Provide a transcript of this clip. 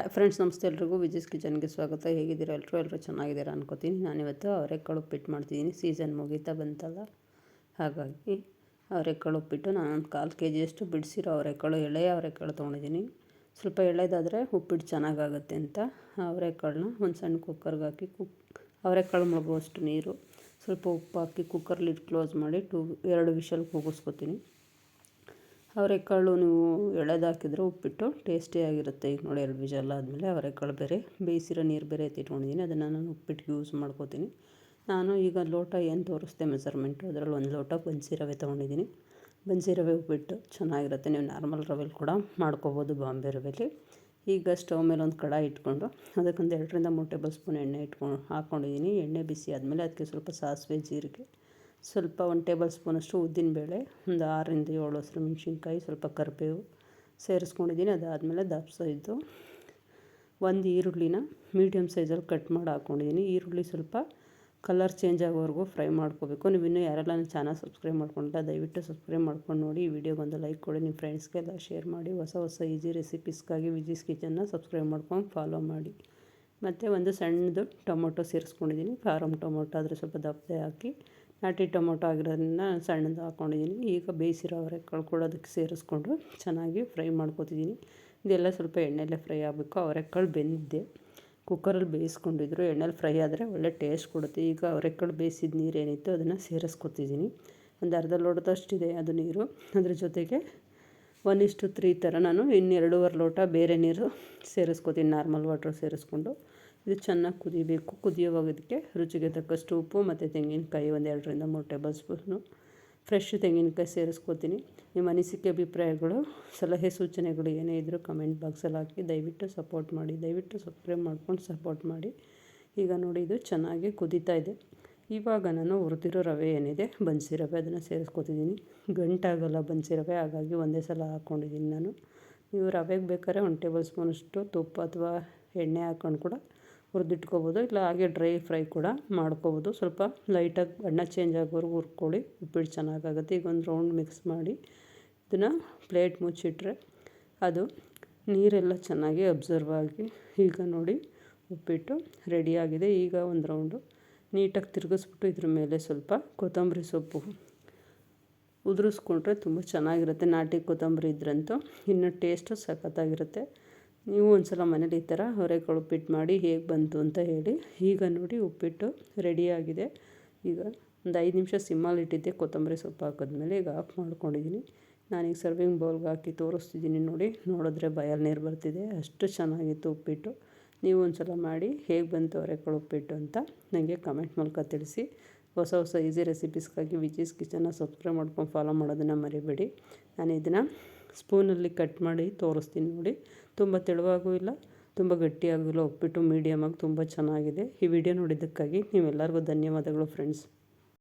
Hi friends ನಮಸ್ತೆ ಎಲ್ರಿಗೂ. ವಿಜಿಸ್ ಕಿಚನ್ಗೆ ಸ್ವಾಗತ. ಹೇಗಿದ್ದೀರಾ ಎಲ್ಲರೂ ಎಲ್ಲರೂ ಚೆನ್ನಾಗಿದ್ದೀರಾ ಅನ್ಕೋತೀನಿ. ನಾನಿವತ್ತು ಅವರೆಕಾಳು ಉಪ್ಪಿಟ್ಟು ಮಾಡ್ತಿದ್ದೀನಿ. ಸೀಸನ್ ಮುಗೀತಾ ಬಂತಲ್ಲ? ಹಾಗಾಗಿ ಅವರೆಕಾಳು ಉಪ್ಪಿಟ್ಟು ನಾನು ಒಂದು ಕಾಲು ಕೆ ಜಿಯಷ್ಟು ಬಿಡಿಸಿರೋ ಅವರೆಕಾಳು ಎಳೆ ಅವರೆಕಾಳು ತೊಗೊಂಡಿದ್ದೀನಿ. ಸ್ವಲ್ಪ ಎಳೆದಾದರೆ ಉಪ್ಪಿಟ್ಟು ಚೆನ್ನಾಗಾಗುತ್ತೆ ಅಂತ ಅವರೆಕಾಳನ್ನ ಒಂದು ಸಣ್ಣ ಕುಕ್ಕರ್ಗೆ ಹಾಕಿ ಕುಕ್ ಅವರೆಕಾಳು ಮುಳುಗುವಷ್ಟು ನೀರು, ಸ್ವಲ್ಪ ಉಪ್ಪು ಹಾಕಿ ಕುಕ್ಕರ್ ಲಿಡ್ ಕ್ಲೋಸ್ ಮಾಡಿ ಟೂ ಎರಡು ವಿಷಲ್ ಕೂಗಿಸ್ಕೊತೀನಿ. ಅವರೆಕಾಳು ನೀವು ಎಳೆದಾಕಿದ್ರೆ ಉಪ್ಪಿಟ್ಟು ಟೇಸ್ಟಿಯಾಗಿರುತ್ತೆ ಈಗ ನೋಡಿ ಎರಡು ವಿಜಲ್ ಆದಮೇಲೆ ಅವರೆಕಾಳು ಬೇರೆ, ಬೇಯಿಸಿರೋ ನೀರು ಬೇರೆ ಎತ್ತಿಟ್ಕೊಂಡಿದ್ದೀನಿ. ಅದನ್ನು ನಾನು ಉಪ್ಪಿಟ್ಟಿಗೆ ಯೂಸ್ ಮಾಡ್ಕೋತೀನಿ. ನಾನು ಈಗ ಲೋಟ ಏನು ತೋರಿಸ್ದೆ ಮೆಸರ್ಮೆಂಟು, ಅದರಲ್ಲಿ ಒಂದು ಲೋಟ ಬನ್ಸಿ ರವೆ ತೊಗೊಂಡಿದ್ದೀನಿ. ಬನ್ಸಿ ರವೆ ಉಪ್ಪಿಟ್ಟು ಚೆನ್ನಾಗಿರುತ್ತೆ. ನೀವು ನಾರ್ಮಲ್ ರವೆಲಿ ಕೂಡ ಮಾಡ್ಕೋಬೋದು, ಬಾಂಬೆ ರವೆಲಿ. ಈಗ ಸ್ಟವ್ ಮೇಲೆ ಒಂದು ಕಡಾಯಿ ಇಟ್ಕೊಂಡು ಅದಕ್ಕೊಂದು ಎರಡರಿಂದ ಮೂರು ಟೇಬಲ್ ಸ್ಪೂನ್ ಎಣ್ಣೆ ಇಟ್ಕೊಂಡು ಹಾಕ್ಕೊಂಡಿದ್ದೀನಿ ಎಣ್ಣೆ ಬಿಸಿ ಆದಮೇಲೆ ಅದಕ್ಕೆ ಸ್ವಲ್ಪ ಸಾಸಿವೆ, ಜೀರಿಗೆ ಸ್ವಲ್ಪ ಒಂದು ಟೇಬಲ್ ಸ್ಪೂನಷ್ಟು ಉದ್ದಿನಬೇಳೆ ಒಂದು ಆರರಿಂದ ಏಳು ಹಸಿರು ಮೆಣಸಿನ್ಕಾಯಿ, ಸ್ವಲ್ಪ ಕರಿಬೇವು ಸೇರಿಸ್ಕೊಂಡಿದ್ದೀನಿ. ಅದಾದಮೇಲೆ ದಪ್ಸ ಇದ್ದು ಒಂದು ಈರುಳ್ಳಿನ ಮೀಡಿಯಮ್ ಸೈಜಲ್ಲಿ ಕಟ್ ಮಾಡಿ ಹಾಕ್ಕೊಂಡಿದ್ದೀನಿ. ಈರುಳ್ಳಿ ಸ್ವಲ್ಪ ಕಲರ್ ಚೇಂಜ್ ಆಗೋವರೆಗೂ ಫ್ರೈ ಮಾಡ್ಕೋಬೇಕು. ನೀವು ಇನ್ನೂ ಯಾರೆಲ್ಲ ನನ್ನ ಚಾನಲ್ ಸಬ್ಸ್ಕ್ರೈಬ್ ಮಾಡ್ಕೊಂಡಿಲ್ಲ, ದಯವಿಟ್ಟು ಸಬ್ಸ್ಕ್ರೈಬ್ ಮಾಡ್ಕೊಂಡು ನೋಡಿ. ಈ ವಿಡಿಯೋಗೊಂದು ಲೈಕ್ ಕೊಡಿ, ನಿಮ್ಮ ಫ್ರೆಂಡ್ಸ್ಗೆಲ್ಲ ಶೇರ್ ಮಾಡಿ. ಹೊಸ ಹೊಸ ಈಸಿ ರೆಸಿಪೀಸ್ಗಾಗಿ ವಿಜಿಸ್ ಕಿಚನ್ನ ಸಬ್ಸ್ಕ್ರೈಬ್ ಮಾಡ್ಕೊಂಡು ಫಾಲೋ ಮಾಡಿ. ಮತ್ತು ಒಂದು ಸಣ್ಣದು ಟೊಮೊಟೊ ಸೇರಿಸ್ಕೊಂಡಿದ್ದೀನಿ. ಫಾರಮ್ ಟೊಮೊಟೊ ಆದರೆ ಸ್ವಲ್ಪ ದಪ್ಪದೆ ಹಾಕಿ ನಾಟಿ ಟೊಮೊಟೊ ಆಗಿರೋದ್ರಿಂದ ಸಣ್ಣದು ಹಾಕ್ಕೊಂಡಿದ್ದೀನಿ ಈಗ ಬೇಯಿಸಿರೋ ಅವರೆಕಾಳು ಕೂಡ ಅದಕ್ಕೆ ಸೇರಿಸ್ಕೊಂಡು ಚೆನ್ನಾಗಿ ಫ್ರೈ ಮಾಡ್ಕೊತಿದ್ದೀನಿ. ಇದೆಲ್ಲ ಸ್ವಲ್ಪ ಎಣ್ಣೆಯಲ್ಲೇ ಫ್ರೈ ಆಗಬೇಕು. ಅವರೆಕಾಳು ಬೆಂದಿದ್ದೆ. ಕುಕ್ಕರಲ್ಲಿ ಬೇಯಿಸ್ಕೊಂಡಿದ್ರು. ಎಣ್ಣೆಲಿ ಫ್ರೈ ಆದರೆ ಒಳ್ಳೆ ಟೇಸ್ಟ್ ಕೊಡುತ್ತೆ. ಈಗ ಅವರೆಕಾಳು ಬೇಯಿಸಿದ ನೀರು ಏನಿತ್ತು ಅದನ್ನು ಸೇರಿಸ್ಕೊತಿದ್ದೀನಿ. ಒಂದು ಅರ್ಧ ಲೋಟದಷ್ಟಿದೆ ಅದು ನೀರು. ಅದ್ರ ಜೊತೆಗೆ ಒನ್ ಇಷ್ಟು ತ್ರೀ ಥರ ನಾನು ಇನ್ನೆರಡೂವರೆ ಲೋಟ ಬೇರೆ ನೀರು ಸೇರಿಸ್ಕೊತೀನಿ. ನಾರ್ಮಲ್ ವಾಟ್ರ್ ಸೇರಿಸ್ಕೊಂಡು. ಇದು ಚೆನ್ನಾಗಿ ಕುದಿಬೇಕು. ಕುದಿಯೋವಾಗ ಇದಕ್ಕೆ ರುಚಿಗೆ ತಕ್ಕಷ್ಟು ಉಪ್ಪು ಮತ್ತು ತೆಂಗಿನಕಾಯಿ ಒಂದು ಎರಡರಿಂದ ಮೂರು ಟೇಬಲ್ ಸ್ಪೂನು. ಫ್ರೆಶ್ ತೆಂಗಿನಕಾಯಿ ಸೇರಿಸ್ಕೋತೀನಿ. ನಿಮ್ಮ ಅನಿಸಿಕೆ ಅಭಿಪ್ರಾಯಗಳು, ಸಲಹೆ ಸೂಚನೆಗಳು ಏನೇ ಇದ್ದರೂ ಕಮೆಂಟ್ ಬಾಕ್ಸಲ್ಲಿ ಹಾಕಿ ದಯವಿಟ್ಟು ಸಪೋರ್ಟ್ ಮಾಡಿ. ದಯವಿಟ್ಟು ಸಬ್ಸ್ಕ್ರೈಬ್ ಮಾಡ್ಕೊಂಡು ಸಪೋರ್ಟ್ ಮಾಡಿ. ಈಗ ನೋಡಿ ಇದು ಚೆನ್ನಾಗಿ ಕುದೀತಾ ಇದೆ. ಇವಾಗ ನಾನು ಹುರಿದಿರೋ ರವೆ ಏನಿದೆ, ಬನ್ಸಿ ರವೆ ಅದನ್ನು ಸೇರಿಸ್ಕೊತಿದ್ದೀನಿ. ಗಂಟಾಗಲ್ಲ ಬನ್ಸಿ ರವೆ, ಹಾಗಾಗಿ ಒಂದೇ ಸಲ ಹಾಕ್ಕೊಂಡಿದ್ದೀನಿ ನಾನು. ನೀವು ರವೆಗೆ ಬೇಕಾದ್ರೆ ಒಂದು ಟೇಬಲ್ ಸ್ಪೂನಷ್ಟು ತುಪ್ಪ ಅಥವಾ ಎಣ್ಣೆ ಹಾಕ್ಕೊಂಡು ಕೂಡ ಹುರಿದಿಟ್ಕೋಬೋದು, ಇಲ್ಲ ಹಾಗೆ ಡ್ರೈ ಫ್ರೈ ಕೂಡ ಮಾಡ್ಕೋಬೋದು. ಸ್ವಲ್ಪ ಲೈಟಾಗಿ ಬಣ್ಣ ಚೇಂಜ್ ಆಗೋವರೆಗೂ ಹುರ್ಕೊಳ್ಳಿ, ಉಪ್ಪಿಟ್ಟು ಚೆನ್ನಾಗಾಗುತ್ತೆ. ಈಗ ಒಂದು ರೌಂಡ್ ಮಿಕ್ಸ್ ಮಾಡಿ ಇದನ್ನು ಪ್ಲೇಟ್ ಮುಚ್ಚಿಟ್ರೆ ಅದು ನೀರೆಲ್ಲ ಚೆನ್ನಾಗಿ ಅಬ್ಸರ್ವ್ ಆಗಿ, ಈಗ ನೋಡಿ ಉಪ್ಪಿಟ್ಟು ರೆಡಿಯಾಗಿದೆ ಈಗ ಒಂದು ರೌಂಡು ನೀಟಾಗಿ ತಿರುಗಿಸ್ಬಿಟ್ಟು ಇದ್ರ ಮೇಲೆ ಸ್ವಲ್ಪ ಕೊತ್ತಂಬರಿ ಸೊಪ್ಪು ಉದುರಿಸ್ಕೊಂಡ್ರೆ ತುಂಬ ಚೆನ್ನಾಗಿರುತ್ತೆ. ನಾಟಿ ಕೊತ್ತಂಬರಿ ಇದ್ರಂತೂ ಇನ್ನು ಟೇಸ್ಟು ಸಖತ್ತಾಗಿರುತ್ತೆ. ನೀವು ಒಂದು ಸಲ ಮನೇಲಿ ಈ ಥರ ಅವರೆಕಾಳು ಉಪ್ಪಿಟ್ಟು ಮಾಡಿ ಹೇಗೆ ಬಂತು ಅಂತ ಹೇಳಿ. ಈಗ ನೋಡಿ ಉಪ್ಪಿಟ್ಟು ರೆಡಿಯಾಗಿದೆ ಈಗ ಒಂದು ಐದು ನಿಮಿಷ ಸಿಮ್ಮಲ್ಲಿ ಇಟ್ಟಿದ್ದೆ, ಕೊತ್ತಂಬರಿ ಸೊಪ್ಪು ಹಾಕಿದ್ಮೇಲೆ ಈಗ ಆಫ್ ಮಾಡ್ಕೊಂಡಿದ್ದೀನಿ. ನಾನೀಗ ಸರ್ವಿಂಗ್ ಬೌಲ್ಗೆ ಹಾಕಿ ತೋರಿಸ್ತಿದ್ದೀನಿ ನೋಡಿ, ನೋಡಿದ್ರೆ ಬಯಲು ನೀರು ಬರ್ತಿದೆ. ಅಷ್ಟು ಚೆನ್ನಾಗಿತ್ತು ಉಪ್ಪಿಟ್ಟು. ನೀವು ಒಂದು ಸಲ ಮಾಡಿ ಹೇಗೆ ಬಂತು ಅವರೆಕಾಳು ಉಪ್ಪಿಟ್ಟು ಅಂತ ನನಗೆ ಕಮೆಂಟ್ ಮೂಲಕ ತಿಳಿಸಿ. ಹೊಸ ಹೊಸ ಈಸಿ ರೆಸಿಪೀಸ್ಗಾಗಿ ವಿಜೀಸ್ ಕಿಚನ್ನ ಸಬ್ಸ್ಕ್ರೈಬ್ ಮಾಡ್ಕೊಂಡು ಫಾಲೋ ಮಾಡೋದನ್ನು ಮರಿಬೇಡಿ. ನಾನು ಇದನ್ನು ಸ್ಪೂನಲ್ಲಿ ಕಟ್ ಮಾಡಿ ತೋರಿಸ್ತೀನಿ ನೋಡಿ. ತುಂಬ ತೆಳುವಾಗೂ ಇಲ್ಲ, ತುಂಬ ಗಟ್ಟಿಯಾಗೂ ಇಲ್ಲ ಉಪ್ಪಿಟ್ಟು ಮೀಡಿಯಮಾಗಿ ತುಂಬ ಚೆನ್ನಾಗಿದೆ. ಈ ವಿಡಿಯೋ ನೋಡಿದ್ದಕ್ಕಾಗಿ ನೀವೆಲ್ಲರಿಗೂ ಧನ್ಯವಾದಗಳು ಫ್ರೆಂಡ್ಸ್